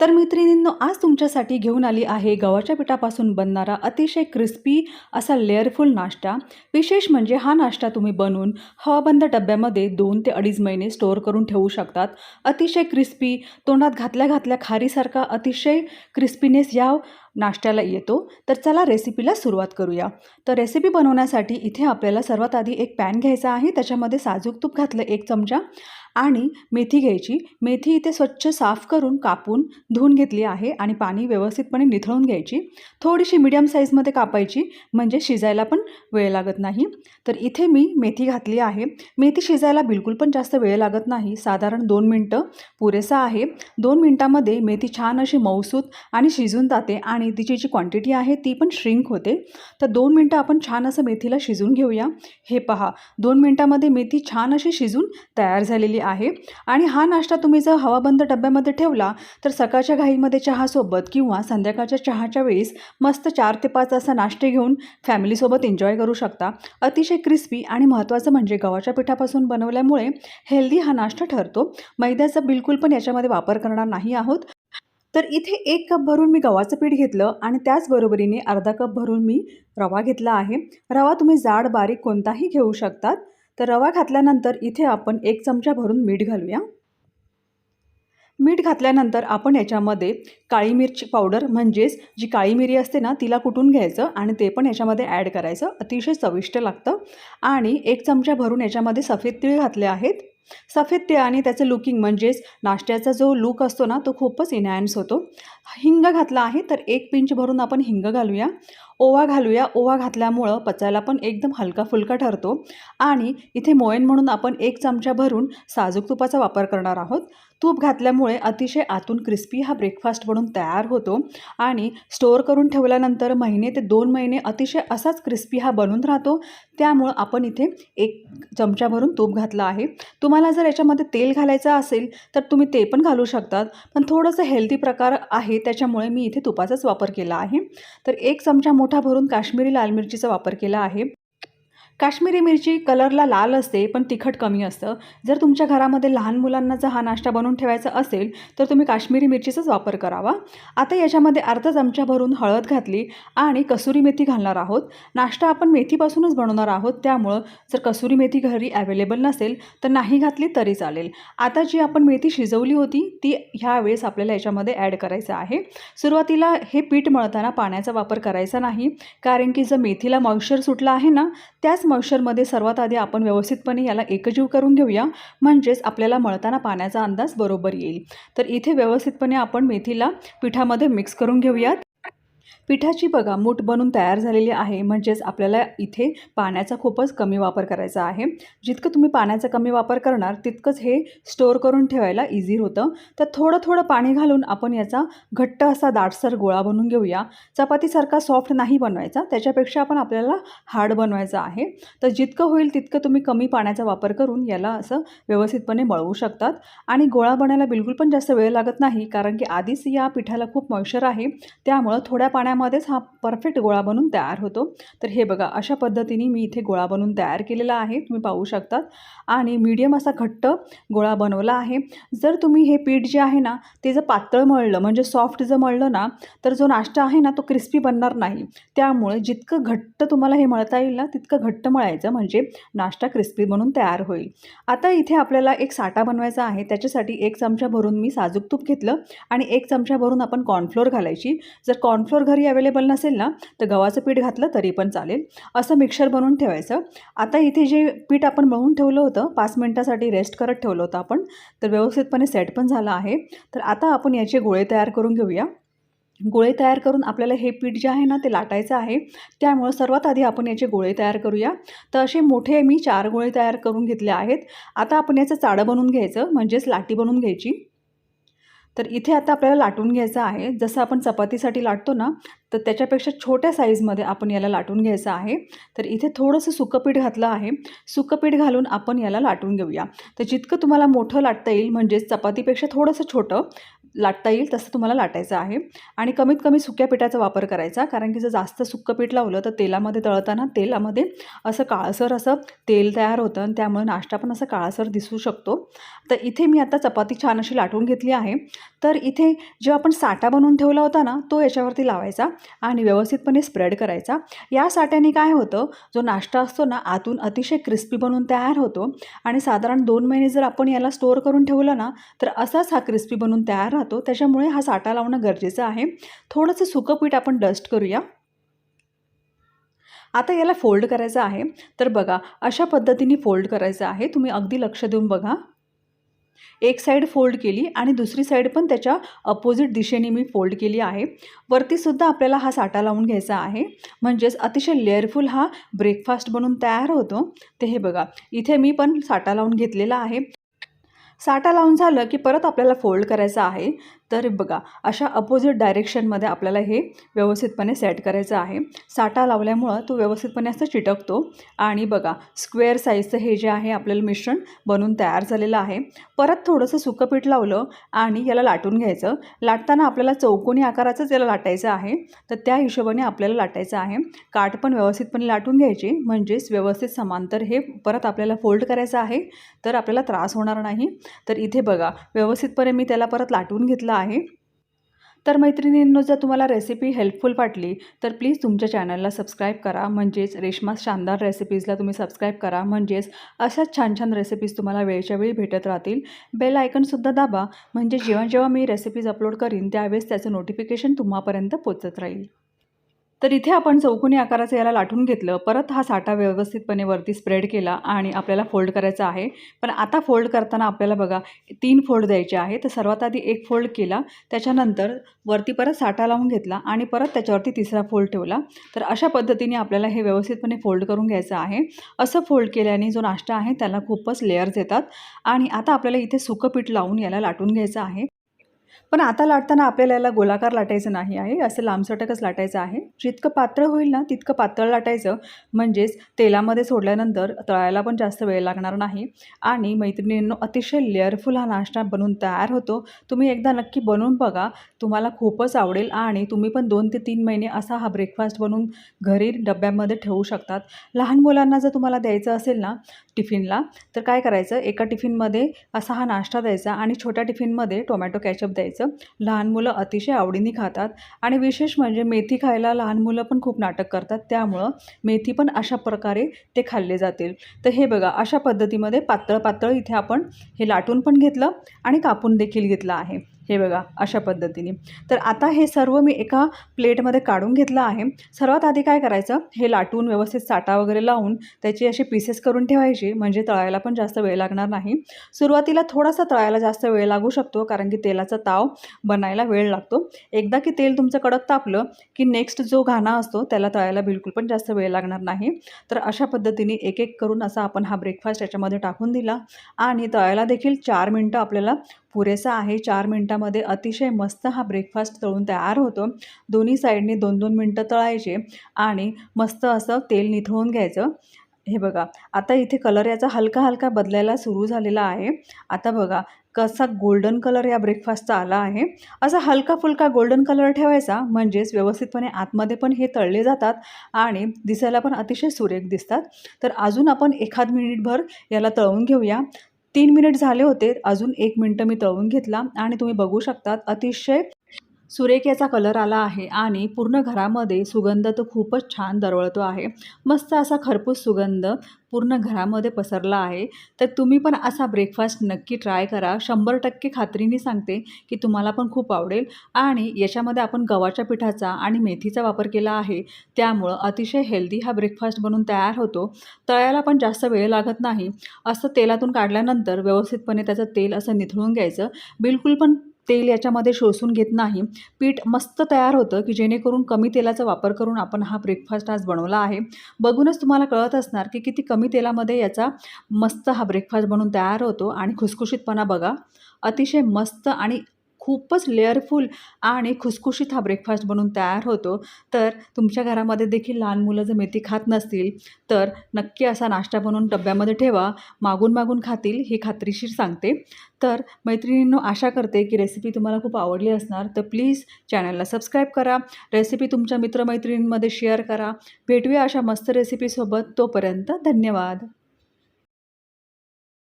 तर मैत्रिणींनो आज तुमच्यासाठी घेऊन आली आहे गव्हाच्या पिठापासून बनणारा अतिशय क्रिस्पी असा लेअरफुल नाश्ता. विशेष म्हणजे हा नाश्ता तुम्ही बनवून हवाबंद डब्यामध्ये दोन ते अडीच महिने स्टोअर करून ठेवू शकतात. अतिशय क्रिस्पी तोंडात घातल्या घातल्या खारीसारखा अतिशय क्रिस्पीनेस या नाश्त्याला येतो तर चला रेसिपीला सुरुवात करूया. तर रेसिपी बनवण्यासाठी इथे आपल्याला सर्वात आधी एक पॅन घ्यायचा आहे त्याच्यामध्ये साजूक तूप घातलं एक चमचा आणि मेथी घ्यायची. मेथी इथे स्वच्छ साफ करून कापून धुवून घेतली आहे आणि पाणी व्यवस्थितपणे निथळून घ्यायची. थोडीशी मिडियम साईजमध्ये कापायची म्हणजे शिजायला पण वेळ लागत नाही. तर इथे मी मेथी घातली आहे. मेथी शिजायला बिलकुल पण जास्त वेळ लागत नाही साधारण दोन मिनटं पुरेसा आहे. दोन मिनटामध्ये मेथी छान अशी मऊसूत आणि शिजून जाते आणि तिची जी क्वांटिटी आहे ती पण श्रिंक होते. तर दोन मिनटं आपण छान असं मेथीला शिजून घेऊया. हे पहा दोन मिनटामध्ये मेथी छान अशी शिजून तयार झालेली आहे. आणि हा नाश्ता तुम्ही जर हवाबंद डब्यामध्ये ठेवला तर सकाळच्या घाईमध्ये चहासोबत किंवा संध्याकाळच्या चहाच्या वेळेस मस्त चार ते पाच असा नाश्ते घेऊन फॅमिलीसोबत एन्जॉय करू शकता. अतिशय क्रिस्पी आणि महत्त्वाचं म्हणजे गव्हाच्या पिठापासून बनवल्यामुळे हेल्दी हा नाश्ता ठरतो. मैद्याचा बिलकुल पण याच्यामध्ये वापर करणार नाही आहोत. तर इथे एक कप भरून मी गव्हाचं पीठ घेतलं आणि त्याचबरोबरीने अर्धा कप भरून मी रवा घेतला आहे. रवा तुम्ही जाड बारीक कोणताही घेऊ शकतात. तर रवा घातल्यानंतर इथे आपण एक चमचा भरून मीठ घालूया. मीठ घातल्यानंतर आपण याच्यामध्ये काळी मिरची पावडर म्हणजेच जी काळी मिरी असते ना तिला कुटून घ्यायचं आणि ते पण याच्यामध्ये ॲड करायचं. अतिशय चविष्ट लागतं. आणि एक चमचा भरून याच्यामध्ये सफेद तीळ घातले आहेत. सफेद तीळ आणि त्याचं लुकिंग म्हणजेच नाश्त्याचा जो लुक असतो ना तो खूपच इनहॅन्स होतो. हिंग घातला आहे तर एक पिंच भरून आपण हिंग घालूया. ओवा घालूया. ओवा घातल्यामुळं पचायला पण एकदम हलका फुलका ठरतो. आणि इथे मोयन म्हणून आपण एक चमचा भरून साजूक तुपाचा वापर करणार आहोत. तूप घातल्यामुळे अतिशय आतून क्रिस्पी हा ब्रेकफास्ट बनून तयार होतो आणि स्टोअर करून ठेवल्यानंतर महिने ते दोन महिने अतिशय असाच क्रिस्पी हा बनून राहतो. त्यामुळं आपण इथे एक चमचा भरून तूप घातलं आहे. तुम्हाला जर याच्यामध्ये तेल घालायचं असेल तर तुम्ही ते पण घालू शकतात. पण थोडंसं हेल्दी प्रकार आहे त्याच्यामुळे मी इथे तुपाचाच वापर केला आहे. तर एक चमचा मोठा भरून काश्मीरी लाल मिरचीचा वापर केला आहे. काश्मीरी मिरची कलरला लाल असते पण तिखट कमी असतं. जर तुमच्या घरामध्ये लहान मुलांना जर हा नाश्ता बनवून ठेवायचा असेल तर तुम्ही काश्मीरी मिरचीचाच वापर करावा. आता याच्यामध्ये अर्धा चमचा भरून हळद घातली आणि कसुरी मेथी घालणार आहोत. नाश्ता आपण मेथीपासूनच बनवणार आहोत त्यामुळं जर कसुरी मेथी घरी अवेलेबल नसेल तर नाही घातली तरी चालेल. आता जी आपण मेथी शिजवली होती ती ह्या वेळेस आपल्याला याच्यामध्ये ॲड करायचं आहे. सुरुवातीला हे पीठ मळताना पाण्याचा वापर करायचा नाही कारण की जर मेथीला मॉइश्चर सुटला आहे ना त्याच मॉइश्चरमध्ये सर्वात आधी आपण व्यवस्थितपणे याला एकजीव करून घेऊया. म्हणजेच आपल्याला मळताना पाण्याचा अंदाज बरोबर येईल. तर इथे व्यवस्थितपणे आपण मेथीला पिठामध्ये मिक्स करून घेऊयात. पिठाची बघा मूठ बनून तयार झालेली आहे. म्हणजेच आपल्याला इथे पाण्याचा खूपच कमी वापर करायचा आहे. जितकं तुम्ही पाण्याचा कमी वापर करणार तितकंच हे स्टोअर करून ठेवायला इझी होतं. तर थोडं थोडं पाणी घालून आपण याचा घट्ट असा दाटसर गोळा बनवून घेऊया. चपातीसारखा सॉफ्ट नाही बनवायचा. त्याच्यापेक्षा आपण आपल्याला हार्ड बनवायचा आहे. तर जितकं होईल तितकं तुम्ही कमी पाण्याचा वापर करून याला असं व्यवस्थितपणे मळवू शकतात. आणि गोळा बनायला बिलकुल पण जास्त वेळ लागत नाही कारण की आधीच या पिठाला खूप मॉइश्चर आहे. त्यामुळं थोड्या पाण्या मध्येच हा परफेक्ट गोळा बनून तयार होतो. तर हे बघा अशा पद्धतीने मी इथे गोळा बनवून तयार केलेला आहे. तुम्ही पाहू शकतात. आणि मीडियम असा घट्ट गोळा बनवला आहे. जर तुम्ही हे पीठ जे आहे ना ते जर पातळ मळलं म्हणजे सॉफ्ट जर मळलं ना तर जो नाश्ता आहे ना तो क्रिस्पी बनणार नाही. त्यामुळे जितकं घट्ट तुम्हाला हे मळता येईल ना तितकं घट्ट मळायचं म्हणजे नाश्ता क्रिस्पी बनून तयार होईल. आता इथे आपल्याला एक साठा बनवायचा आहे. त्याच्यासाठी एक चमचा भरून मी साजूक तूप घेतलं आणि एक चमचा भरून आपण कॉर्नफ्लोअर घालायची. जर कॉर्नफ्लोअर घरी अवेलेबल नसेल ना तर गव्हाचं पीठ घातलं तरी पण चालेल. असं मिक्सर बनवून ठेवायचं. आता इथे जे पीठ आपण मळून ठेवलं होतं पाच मिनटासाठी रेस्ट करत ठेवलं होतं आपण तर व्यवस्थितपणे सेट पण झालं आहे. तर आता आपण याचे गोळे तयार करून घेऊया. गोळे तयार करून आपल्याला हे पीठ जे आहे ना ते लाटायचं आहे. त्यामुळं सर्वात आधी आपण याचे गोळे तयार करूया. तर असे मोठे मी चार गोळे तयार करून घेतले आहेत. आता आपण याचं चाडं बनवून घ्यायचं म्हणजेच लाटी बनवून घ्यायची. तर इथे आता आपल्याला लाटून घ्यायचं आहे. जसं आपण चपातीसाठी लाटतो ना तर त्याच्यापेक्षा छोट्या साईजमध्ये आपण याला लाटून घ्यायचं आहे. तर इथे थोडंसं सुकं पीठ घातलं आहे. सुकं पीठ घालून आपण याला लाटून घेऊया. तर जितकं तुम्हाला मोठं लाटता येईल म्हणजेच चपातीपेक्षा थोडंसं छोटं लाटता येईल तसं तुम्हाला लाटायचं आहे. आणि कमीत कमी सुक्या पिठाचा वापर करायचा कारण की जर जास्त सुक्कं पीठ लावलं तर तेलामध्ये तळताना तेलामध्ये असं काळसर असं तेल तयार होतं आणि त्यामुळे नाश्ता पण असं काळसर दिसू शकतो. तर इथे मी आता चपाती छान अशी लाटून घेतली आहे. तर इथे जो आपण साठा बनवून ठेवला होता ना तो याच्यावरती लावायचा आणि व्यवस्थितपणे स्प्रेड करायचा. या साठ्याने काय होतं जो नाश्ता असतो ना आतून अतिशय क्रिस्पी बनून तयार होतो. आणि साधारण दोन महिने जर आपण याला स्टोअर करून ठेवलं ना तर असाच हा क्रिस्पी बनून तयार राहतो. त्याच्यामुळे हा साठा लावणं गरजेचं आहे. थोडंसं सुकं पीठ आपण डस्ट करूया. आता याला फोल्ड करायचं आहे. तर बघा अशा पद्धतीने फोल्ड करायचं आहे. तुम्ही अगदी लक्ष देऊन बघा. एक साईड फोल्ड केली आणि दुसरी साईड पण त्याच्या अपोजिट दिशेने मी फोल्ड केली आहे. वरतीसुद्धा आपल्याला हा साठा लावून घ्यायचा आहे. म्हणजेच अतिशय लेअरफुल हा ब्रेकफास्ट बनून तयार होतो. ते हे बघा इथे मी पण साठा लावून घेतलेला आहे. साठा लावून झालं की परत आपल्याला फोल्ड करायचं आहे. तर बघा अशा अपोजिट डायरेक्शनमध्ये आपल्याला हे व्यवस्थितपणे सेट करायचं आहे. साठा लावल्यामुळं तो व्यवस्थितपणे असं चिटकतो. आणि बघा स्क्वेअर साईजचं हे जे आहे आपल्याला मिश्रण बनून तयार झालेलं आहे. परत थोडंसं सुकं पीठ लावलं आणि याला लाटून घ्यायचं. लाटताना आपल्याला चौकोनी आकाराचंच याला लाटायचं आहे. तर त्या हिशोबाने आपल्याला लाटायचं आहे. काठ पण व्यवस्थितपणे लाटून घ्यायची. म्हणजेच व्यवस्थित समांतर हे परत आपल्याला फोल्ड करायचं आहे. तर आपल्याला त्रास होणार नाही. तर इथे बघा व्यवस्थितपणे मी त्याला परत लाटून घेतलं आहे. तर मैत्रिणींनो जर तुम्हाला रेसिपी हेल्पफुल वाटली तर प्लीज तुमच्या चॅनलला सबस्क्राईब करा. म्हणजेच रेश्मा शानदार रेसिपीजला तुम्ही सबस्क्राईब करा. म्हणजेच अशाच छान छान रेसिपीज तुम्हाला वेळच्या वेळी भेटत राहतील. बेल आयकनसुद्धा दाबा. म्हणजे जेव्हा जेव्हा मी रेसिपीज अपलोड करीन त्यावेळेस त्याचं नोटिफिकेशन तुम्हापर्यंत पोचत राहील. तर इथे आपण चौकोनी आकाराचं याला लाटून घेतलं. परत हा साठा व्यवस्थितपणे वरती स्प्रेड केला आणि आपल्याला फोल्ड करायचा आहे. पण आता फोल्ड करताना आपल्याला बघा तीन फोल्ड द्यायचे आहे तर सर्वात आधी एक फोल्ड केला. त्याच्यानंतर वरती परत साठा लावून घेतला आणि परत त्याच्यावरती तिसरा फोल्ड ठेवला. तर अशा पद्धतीने आपल्याला हे व्यवस्थितपणे फोल्ड करून घ्यायचं आहे. असं फोल्ड केल्याने जो नाश्ता आहे त्याला खूपच लेअर्स येतात. आणि आता आपल्याला इथे सुकं पीठ लावून याला लाटून घ्यायचं आहे. पण आता लाटताना आपल्याला याला गोलाकार लाटायचं नाही आहे असं लांबसटकच लाटायचं आहे. जितकं पातळ होईल ना तितकं पातळ लाटायचं. म्हणजेच तेलामध्ये सोडल्यानंतर तळायला पण जास्त वेळ लागणार नाही. आणि मैत्रिणींनो अतिशय लेअरफुल हा नाश्ता बनवून तयार होतो. तुम्ही एकदा नक्की बनवून बघा. तुम्हाला खूपच आवडेल आणि तुम्ही पण दोन ते तीन महिने असा हा ब्रेकफास्ट बनवून घरी डब्यामध्ये ठेवू शकतात. लहान मुलांना जर तुम्हाला द्यायचं असेल ना टिफिनला. तर काय करायचं एका टिफिनमध्ये असा हा नाश्ता द्यायचा आणि छोट्या टिफिनमध्ये टोमॅटो कॅचअप द्यायचं. लहान मुलं अतिशय आवडीने खातात आणि विशेष म्हणजे मेथी खायला लहान मुलं पण खूप नाटक करतात. त्यामुळं मेथी पण अशा प्रकारे ते खाल्ले जातील. तर हे बघा अशा पद्धतीमध्ये पातळ पातळ इथे आपण हे लाटून पण घेतलं आणि कापून देखील घेतलं आहे. हे बघा अशा पद्धतीने. तर आता हे सर्व मी एका प्लेटमध्ये काढून घेतलं आहे. सर्वात आधी काय करायचं हे लाटून व्यवस्थित साठा वगैरे लावून त्याची असे पीसेस करून ठेवायचे म्हणजे तळायला पण जास्त वेळ लागणार नाही. सुरुवातीला थोडासा तळायला जास्त वेळ लागू शकतो कारण की तेलाचा ताव बनायला वेळ लागतो. एकदा की तेल तुमचं कडक तापलं की नेक्स्ट जो घाणा असतो त्याला तळायला बिलकुल पण जास्त वेळ लागणार नाही. तर अशा पद्धतीने एक एक करून असा आपण हा ब्रेकफास्ट याच्यामध्ये टाकून दिला. आणि तळायला देखील चार मिनटं आपल्याला पुरेसा आहे. चार मिनटामध्ये अतिशय मस्त हा ब्रेकफास्ट तळून तयार होतो. दोन्ही साईडने दोन दोन मिनटं तळायचे आणि मस्त असं तेल निथळून घ्यायचं. हे बघा आता इथे कलर याचा हलका हलका बदलायला सुरू झालेला आहे. आता बघा कसा गोल्डन कलर या ब्रेकफास्टचा आला आहे. असा हलका फुलका गोल्डन कलर ठेवायचा म्हणजेच व्यवस्थितपणे आतमध्ये पण हे तळले जातात आणि दिसायला पण अतिशय सुरेख दिसतात. तर अजून आपण एखाद मिनिटभर याला तळून घेऊया. तीन मिनिट झाले होते. अजून एक मिनटं मी तळून घेतला आणि तुम्ही बघू शकतात अतिशय सुरेख याचा कलर आला आहे आणि पूर्ण घरामध्ये सुगंध तर खूपच छान दरवळतो आहे. मस्त असा खरपूस सुगंध पूर्ण घरामध्ये पसरला आहे. तर तुम्ही पण असा ब्रेकफास्ट नक्की ट्राय करा. शंभर टक्के खात्रीने सांगते की तुम्हाला पण खूप आवडेल. आणि याच्यामध्ये आपण गव्हाच्या पिठाचा आणि मेथीचा वापर केला आहे. त्यामुळं अतिशय हेल्दी हा ब्रेकफास्ट बनून तयार होतो. तळायला पण जास्त वेळ लागत नाही. असं तेलातून काढल्यानंतर व्यवस्थितपणे त्याचं तेल असं निथळून घ्यायचं. बिलकुल पण तेल याच्यामध्ये शोषून घेत नाही. पीठ मस्त तयार होतं की जेणेकरून कमी तेलाचा वापर करून आपण हा ब्रेकफास्ट आज बनवला आहे. बघूनच तुम्हाला कळत असणार की किती कमी तेलामध्ये याचा मस्त हा ब्रेकफास्ट बनून तयार होतो. आणि खुसखुशीतपणा बघा. अतिशय मस्त आणि खूपच लेअरफुल आणि खुसखुशीत हा ब्रेकफास्ट बनून तयार होतो. तर तुमच्या घरामध्ये देखील लहान मुलं जर मेथी खात नसतील तर नक्की असा नाश्ता बनवून डब्यामध्ये ठेवा. मागून मागून खातील ही खात्रीशीर सांगते. तर मैत्रिणींनो आशा करते की रेसिपी तुम्हाला खूप आवडली असणार. तर प्लीज चॅनलला सबस्क्राईब करा. रेसिपी तुमच्या मित्रमैत्रिणींमध्ये शेअर करा. भेटूया अशा मस्त रेसिपीसोबत तोपर्यंत धन्यवाद.